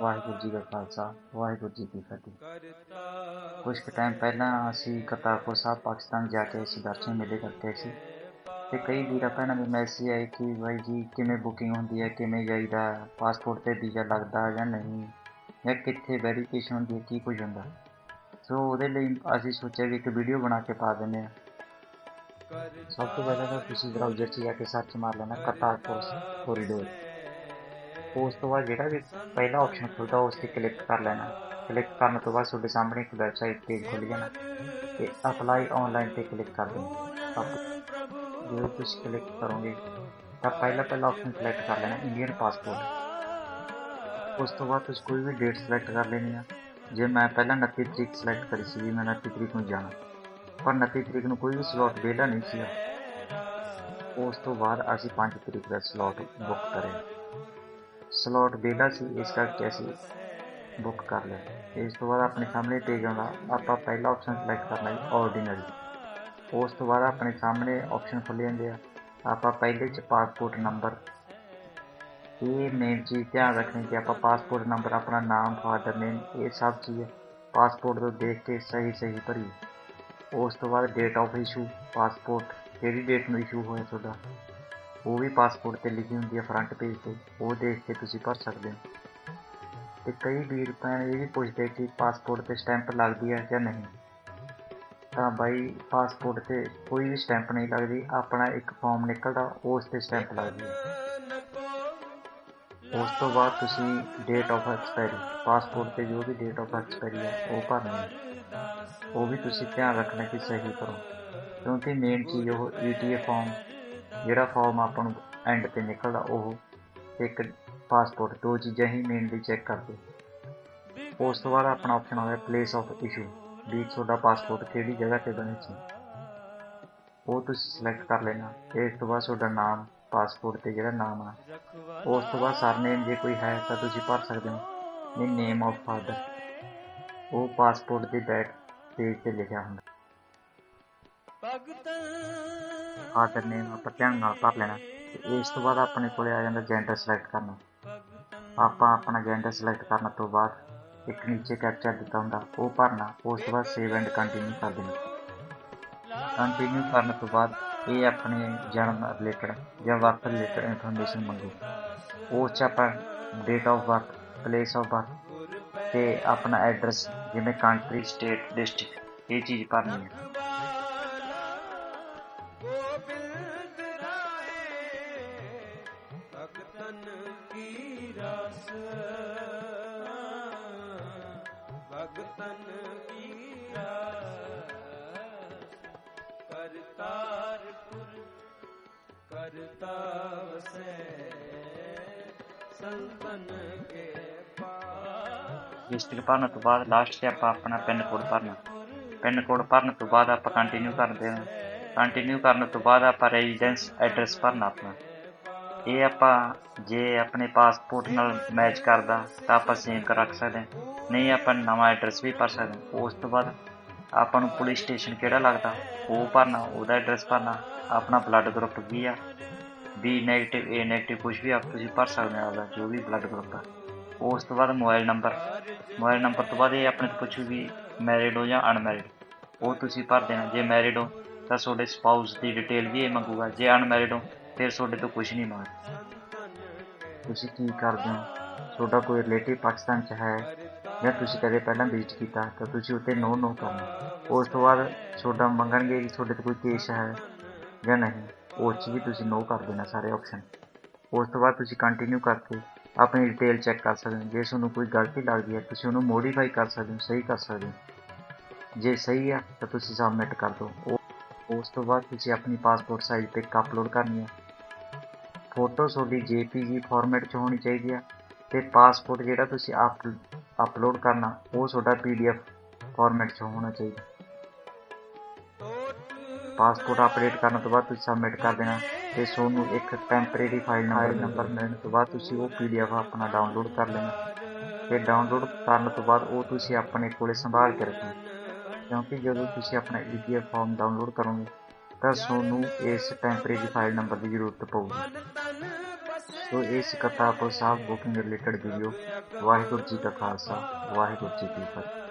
ਵਾਹਿਗੁਰੂ ਜੀ ਕਾ ਖਾਲਸਾ ਵਾਹਿਗੁਰੂ ਜੀ ਕੀ ਫਤਿਹ। ਕੁਝ ਕੁ ਟਾਈਮ ਪਹਿਲਾਂ ਅਸੀਂ ਕਰਤਾਰਪੁਰ ਸਾਹਿਬ ਪਾਕਿਸਤਾਨ ਜਾ ਕੇ ਅਸੀਂ ਦਰਸ਼ਨ ਮੇਲੇ ਕਰਕੇ ਸੀ। ਤੇ ਕਈ ਵੀਰਾਂ ਭੈਣਾਂ ਦੇ ਮੈਸੇਜ ਆਏ ਕਿ ਬਾਈ ਜੀ ਕਿਵੇਂ ਬੁਕਿੰਗ ਹੁੰਦੀ ਹੈ ਕਿਵੇਂ ਜਾਈਦਾ ਪਾਸਪੋਰਟ ਤੇ ਵੀਜ਼ਾ ਲੱਗਦਾ ਜਾਂ ਨਹੀਂ ਜਾਂ ਕਿੱਥੇ ਵੈਰੀਫਿਕੇਸ਼ਨ ਹੁੰਦੀ ਹੈ ਕੀ ਕੁਝ ਹੁੰਦਾ। ਸੋ ਉਹਦੇ ਲਈ ਅਸੀਂ ਸੋਚਿਆ ਵੀ ਇੱਕ ਵੀਡੀਓ ਬਣਾ ਕੇ ਪਾ ਦਿੰਦੇ ਹਾਂ। ਸਭ ਤੋਂ ਪਹਿਲਾਂ ਤਾਂ ਤੁਸੀਂ ਬਰਾਊਜ਼ਰ 'ਚ ਜਾ ਕੇ ਸਰਚ ਮਾਰ ਲੈਣਾ ਕਰਤਾਰਪੁਰ ਕੋਰੀਡੋਰ ਉਸ ਤੋਂ ਬਾਅਦ ਜਿਹੜਾ ਵੀ ਪਹਿਲਾ ਆਪਸ਼ਨ ਖੁੱਲਦਾ ਉਸ ਤੇ ਕਲਿੱਕ ਕਰ ਲੈਣਾ ਕਲਿੱਕ ਕਰਨ ਤੋਂ ਬਾਅਦ ਤੁਹਾਡੇ ਸਾਹਮਣੇ ਇੱਕ ਵੈਬਸਾਈਟ ਪੇਜ ਖੁੱਲ ਜਾਣਾ ਤੇ ਅਪਲਾਈ ਆਨਲਾਈਨ ਤੇ ਕਲਿੱਕ ਕਰ ਦੇਣਾ ਜਦੋਂ ਤੁਸੀਂ ਕਲਿੱਕ ਕਰੋਗੇ ਤਾਂ ਪਹਿਲਾ ਪਹਿਲਾ ਆਪਸ਼ਨ ਸਿਲੈਕਟ ਕਰ ਲੈਣਾ ਇੰਡੀਅਨ ਪਾਸਪੋਰਟ ਉਸ ਤੋਂ ਬਾਅਦ ਤੁਸੀਂ ਕੋਈ ਵੀ ਡੇਟ ਸਿਲੈਕਟ ਕਰ ਲੈਣੀ ਆ ਜੇ ਮੈਂ ਪਹਿਲਾਂ 29 ਤਰੀਕ ਸਿਲੈਕਟ ਕਰੀ ਸੀ ਵੀ ਮੈਂ 29 ਤਰੀਕ ਨੂੰ ਜਾਣਾ ਪਰ 29 ਤਰੀਕ ਨੂੰ ਕੋਈ ਵੀ ਸਲੋਟ ਵਿਹਲਾ ਨਹੀਂ ਸੀ ਉਸ ਤੋਂ ਬਾਅਦ ਅਸੀਂ 5 ਤਰੀਕ ਦਾ ਸਲੋਟ ਬੁੱਕ ਕਰਿਆ ਸਲੋਟ ਵਿਹਲਾ ਸੀ, ਇਸ ਕਰਕੇ ਅਸੀਂ ਬੁੱਕ ਕਰ ਲਿਆ। ਇਸ ਤੋਂ ਬਾਅਦ ਆਪਣੇ ਸਾਹਮਣੇ ਪੇਜ ਆਉਂਦਾ, ਆਪਾਂ ਪਹਿਲਾ ਆਪਸ਼ਨ ਸਿਲੈਕਟ ਕਰਨਾ ਹੈ ਆਰਡੀਨਰੀ ਉਸ ਤੋਂ ਬਾਅਦ ਆਪਣੇ ਸਾਹਮਣੇ ਆਪਸ਼ਨ ਖੁੱਲ੍ਹ ਜਾਂਦੇ ਆ। ਆਪਾਂ ਪਹਿਲੇ ਚ ਪਾਸਪੋਰਟ ਨੰਬਰ ਇਹ ਮੇਨ ਚੀਜ਼ ਧਿਆਨ ਰੱਖਣੀ ਕਿ ਆਪਾਂ ਪਾਸਪੋਰਟ ਨੰਬਰ ਆਪਣਾ ਨਾਮ ਫਾਦਰ ਨੇਮ ਇਹ ਸਭ ਚੀਜ਼ ਪਾਸਪੋਰਟ ਤੋਂ ਦੇਖ ਕੇ ਸਹੀ ਸਹੀ ਭਰੀ। ਉਸ ਤੋਂ ਬਾਅਦ ਡੇਟ ਆਫ ਇਸ਼ੂ ਪਾਸਪੋਰਟ ਕਿਹੜੀ ਡੇਟ ਨੂੰ ਇਸ਼ੂ ਹੋਇਆ ਤੁਹਾਡਾ? ਉਹ ਵੀ ਪਾਸਪੋਰਟ ਤੇ ਲਿਖੀ ਹੁੰਦੀ ਹੈ ਫਰੰਟ ਪੇਜ ਤੇ, ਉਹ ਦੇਖ ਕੇ ਤੁਸੀਂ ਭਰ ਸਕਦੇ ਹੋ। ਤੇ ਕਈ ਵੀਰ ਭੈਣ ਇਹ ਵੀ ਪੁੱਛਦੇ ਕਿ ਪਾਸਪੋਰਟ ਤੇ ਸਟੈਂਪ ਲੱਗਦੀ ਹੈ ਜਾਂ ਨਹੀਂ। ਤਾਂ ਬਾਈ ਪਾਸਪੋਰਟ ਤੇ ਕੋਈ ਵੀ ਸਟੈਂਪ ਨਹੀਂ ਲੱਗਦੀ, ਆਪਣਾ ਇੱਕ ਫਾਰਮ ਨਿਕਲਦਾ, ਉਸ ਤੇ ਸਟੈਂਪ ਲੱਗਦੀ ਹੈ ਉਸ ਤੋਂ ਬਾਅਦ ਤੁਸੀਂ ਡੇਟ ਆਫ ਐਕਸਪਾਇਰੀ ਪਾਸਪੋਰਟ ਤੇ ਜੋ ਵੀ ਡੇਟ ਆਫ ਐਕਸਪਾਇਰੀ ਹੈ ਉਹ ਭਰਨੀ ਹੈ ਉਹ ਵੀ ਤੁਸੀਂ ਧਿਆਨ ਰੱਖਣਾ ਕਿ ਸਹੀ ਕਰੋ। ਕਿਉਂਕਿ ਮੇਨ ਚੀਜ਼ ਉਹ ETA ਫਾਰਮ ਜਿਹੜਾ ਫਾਰਮ ਆਪਾਂ ਨੂੰ ਐਂਡ ਤੇ ਨਿਕਲਦਾ, ਉਹ ਇੱਕ ਪਾਸਪੋਰਟ ਦੋ ਚੀਜ਼ਾਂ ਹੀ ਮੇਨਲੀ ਚੈੱਕ ਕਰਦੇ। ਉਸ ਤੋਂ ਬਾਅਦ ਆਪਣਾ ਆਪਸ਼ਨ ਆਉਂਦਾ ਪਲੇਸ ਆਫ ਇਸ਼ੂ ਵੀ ਤੁਹਾਡਾ ਪਾਸਪੋਰਟ ਕਿਹੜੀ ਜਗ੍ਹਾ ਤੇ ਬਣੇ ਸੀ। ਉਹ ਤੁਸੀਂ ਸਿਲੈਕਟ ਕਰ ਲੈਣਾ ਇਸ ਤੋਂ ਬਾਅਦ ਤੁਹਾਡਾ ਨਾਮ ਪਾਸਪੋਰਟ ਤੇ ਜਿਹੜਾ ਨਾਮ ਆ। ਉਸ ਤੋਂ ਬਾਅਦ ਸਰਨੇਮ ਜੇ ਕੋਈ ਹੈ ਤਾਂ ਤੁਸੀਂ ਭਰ ਸਕਦੇ ਹੋ, ਨਹੀਂ ਨੇਮ ਆਫ ਫਾਦਰ ਉਹ ਪਾਸਪੋਰਟ ਦੇ ਬੈਕ ਪੇਜ ਤੇ ਲਿਖਿਆ ਹੁੰਦਾ। ਫਾਦਰ ਨੇਮ ਆਪਾਂ ਧਿਆਨ ਨਾਲ ਭਰ ਲੈਣਾ ਤੇ ਇਸ ਤੋਂ ਬਾਅਦ ਆਪਣੇ ਕੋਲੇ ਆ ਜਾਂਦਾ ਜੈਂਡਰ ਸਿਲੈਕਟ ਕਰਨਾ। ਆਪਾਂ ਆਪਣਾ ਜੈਂਡਰ ਸਿਲੈਕਟ ਕਰਨ ਤੋਂ ਬਾਅਦ ਇੱਕ ਨੀਚੇ ਕੈਪਚਾ ਦਿੱਤਾ ਹੁੰਦਾ, ਉਹ ਭਰਨਾ, ਉਸ ਤੋਂ ਬਾਅਦ ਸੇਵ ਐਂਡ ਕੰਟੀਨਿਊ ਕਰ ਦੇਣਾ। ਕੰਟੀਨਿਊ ਕਰਨ ਤੋਂ ਬਾਅਦ ਇਹ ਆਪਣੇ ਜਨਮ ਰਿਲੇਟਡ ਜਾਂ ਵਰਕ ਰਿਲੇਟਡ ਇਨਫੋਰਮੇਸ਼ਨ ਮੰਗੂ। ਉਸ 'ਚ ਆਪਾਂ date of birth place of birth ਤੇ ਆਪਣਾ ਐਡਰੈਸ ਜਿਵੇਂ ਕੰਟਰੀ ਸਟੇਟ ਡਿਸਟ੍ਰਿਕਟ ਇਹ ਚੀਜ਼ ਭਰਨੀ ਹੈ। ਭਗਤਨ ਕੀ ਰਾਸ? ਕਰਤਾਰਪੁਰ ਕਰਤਾ ਵਸੈ ਸੰਤਨ ਕੇ ਪਾਸ। ਡਿਸਟ੍ਰਿਕਟ ਭਰਨ ਤੋਂ ਬਾਅਦ ਲਾਸਟ ਤੇ ਆਪਾਂ ਆਪਣਾ ਪਿੰਨ ਕੋਡ ਭਰਨਾ। ਪਿੰਨ ਕੋਡ ਭਰਨ ਤੋਂ ਬਾਅਦ ਆਪਾਂ ਕੰਟੀਨਿਊ ਕਰਦੇ ਹਾਂ। ਕੰਟੀਨਿਊ ਕਰਨ ਤੋਂ ਬਾਅਦ ਆਪਾਂ ਰੈਜ਼ੀਡੈਂਸ ਐਡਰੈਸ ਭਰਨਾ ਆਪਣਾ। ਇਹ ਆਪਾਂ ਜੇ ਆਪਣੇ ਪਾਸਪੋਰਟ ਨਾਲ ਮੈਚ ਕਰਦਾ ਤਾਂ ਆਪਾਂ ਸੇਵ ਕਰ ਰੱਖ ਸਕਦੇ ਹਾਂ। ਨਹੀਂ, ਆਪਾਂ ਨਵਾਂ ਐਡਰੈਸ ਵੀ ਭਰ ਸਕਦੇ ਹਾਂ। ਉਸ ਤੋਂ ਬਾਅਦ ਆਪਾਂ ਨੂੰ ਪੁਲਿਸ ਸਟੇਸ਼ਨ ਕਿਹੜਾ ਲੱਗਦਾ? ਉਹ ਭਰਨਾ, ਉਹਦਾ ਐਡਰੈਸ ਭਰਨਾ। ਆਪਣਾ ਬਲੱਡ ਗਰੁੱਪ ਕੀ ਆ? ਬੀ ਨੈਗੇਟਿਵ ਏ ਨੈਗੇਟਿਵ ਕੁਝ ਵੀ ਆਪ ਤੁਸੀਂ ਭਰ ਸਕਦੇ ਹੋ ਆਪਦਾ, ਜੋ ਵੀ ਬਲੱਡ ਗਰੁੱਪ ਆ। ਉਸ ਤੋਂ ਬਾਅਦ ਮੋਬਾਈਲ ਨੰਬਰ ਮੋਬਾਈਲ ਨੰਬਰ ਤੋਂ ਬਾਅਦ ਇਹ ਆਪਣੇ ਤੋਂ ਪੁੱਛੂ ਵੀ ਮੈਰਿਡ ਹੋ ਜਾਂ ਅਨਮੈਰਿਡ ਉਹ ਤੁਸੀਂ ਭਰ ਦੇਣਾ। ਜੇ ਮੈਰਿਡ ਹੋ ਤਾਂ ਤੁਹਾਡੇ ਸਪਾਊਸ ਦੀ ਡਿਟੇਲ ਵੀ ਇਹ ਮੰਗੂਗਾ। ਜੇ ਅਨਮੈਰਿਡ ਹੋ, ਫਿਰ ਤੁਹਾਡੇ ਤੋਂ ਕੁਝ ਨਹੀਂ ਮੰਗਦਾ। ਤੁਸੀਂ ਕੀ ਕਰਦੇ ਹੋ? ਤੁਹਾਡਾ ਕੋਈ ਰਿਲੇਟਿਵ ਪਾਕਿਸਤਾਨ 'ਚ ਹੈ ਜਾਂ ਤੁਸੀਂ ਕਦੇ ਪਹਿਲਾਂ ਵਿਜ਼ਿਟ ਕੀਤਾ, ਤਾਂ ਤੁਸੀਂ ਉੱਤੇ ਨੋ ਨੋ ਕਰਨਾ। ਉਸ ਤੋਂ ਬਾਅਦ ਤੁਹਾਡਾ ਮੰਗਣਗੇ ਕਿ ਤੁਹਾਡੇ ਤੋਂ ਕੋਈ ਕੇਸ ਹੈ ਜਾਂ ਨਹੀਂ, ਉਸ 'ਚ ਵੀ ਤੁਸੀਂ ਨੋ ਕਰ ਦੇਣਾ ਸਾਰੇ ਆਪਸ਼ਨ ਉਸ ਤੋਂ ਬਾਅਦ ਤੁਸੀਂ ਕੰਟੀਨਿਊ ਕਰਕੇ ਆਪਣੀ ਡਿਟੇਲ ਚੈੱਕ ਕਰ ਸਕਦੇ ਹੋ। ਜੇ ਤੁਹਾਨੂੰ ਕੋਈ ਗਲਤੀ ਲੱਗਦੀ ਹੈ, ਤੁਸੀਂ ਉਹਨੂੰ ਮੋਡੀਫਾਈ ਕਰ ਸਕਦੇ ਹੋ, ਸਹੀ ਕਰ ਸਕਦੇ ਹੋ। ਜੇ ਸਹੀ ਆ ਤਾਂ ਤੁਸੀਂ ਸਬਮਿਟ ਕਰ ਦਿਓ। ਉਹ- ਉਸ ਤੋਂ ਬਾਅਦ ਤੁਸੀਂ ਆਪਣੀ ਪਾਸਪੋਰਟ ਸਾਈਜ਼ ਪਿਕ ਅਪਲੋਡ ਕਰਨੀ ਹੈ। ਫੋਟੋ ਤੁਹਾਡੀ JPG ਫਾਰਮੈਟ 'ਚ ਹੋਣੀ ਚਾਹੀਦੀ ਹੈ ਤੇ ਪਾਸਪੋਰਟ ਜਿਹੜਾ ਤੁਸੀਂ ਅਪ ਅਪਲੋਡ ਕਰਨਾ ਉਹ ਤੁਹਾਡਾ PDF ਫਾਰਮੈਟ 'ਚ ਹੋਣਾ ਚਾਹੀਦਾ। ਪਾਸਪੋਰਟ ਅਪਡੇਟ ਕਰਨ ਤੋਂ ਬਾਅਦ ਤੁਸੀਂ ਸਬਮਿਟ ਕਰ ਦੇਣਾ ਤੇ ਤੁਹਾਨੂੰ ਇੱਕ ਟੈਂਪਰੇਰੀ ਫਾਈਲ ਨੰਬਰ ਨੰਬਰ ਮਿਲਣ ਤੋਂ ਬਾਅਦ ਤੁਸੀਂ ਉਹ PDF ਆਪਣਾ ਡਾਊਨਲੋਡ ਕਰ ਲੈਣਾ। ਤੇ ਡਾਊਨਲੋਡ ਕਰਨ ਤੋਂ ਬਾਅਦ ਉਹ ਤੁਸੀਂ ਆਪਣੇ ਕੋਲੇ ਸੰਭਾਲ ਕੇ ਰੱਖਣਾ। ਕਿਉਂਕਿ ਜਦੋਂ ਤੁਸੀਂ ਆਪਣਾ ETF ਫਾਰਮ ਡਾਊਨਲੋਡ ਕਰੋਗੇ, ਤਾਂ ਤੁਹਾਨੂੰ ਇਸ ਟੈਂਪਰੇਰੀ ਫਾਈਲ ਨੰਬਰ ਦੀ ਜ਼ਰੂਰਤ ਪਊਗੀ। ਸੋ ਇਹ Kartarpur Sahib booking related video Waheguru ji ਕਾ ਖਾਲਸਾ, ਵਾਹਿਗੁਰੂ ਜੀ ਕੀ ਫਤਿਹ।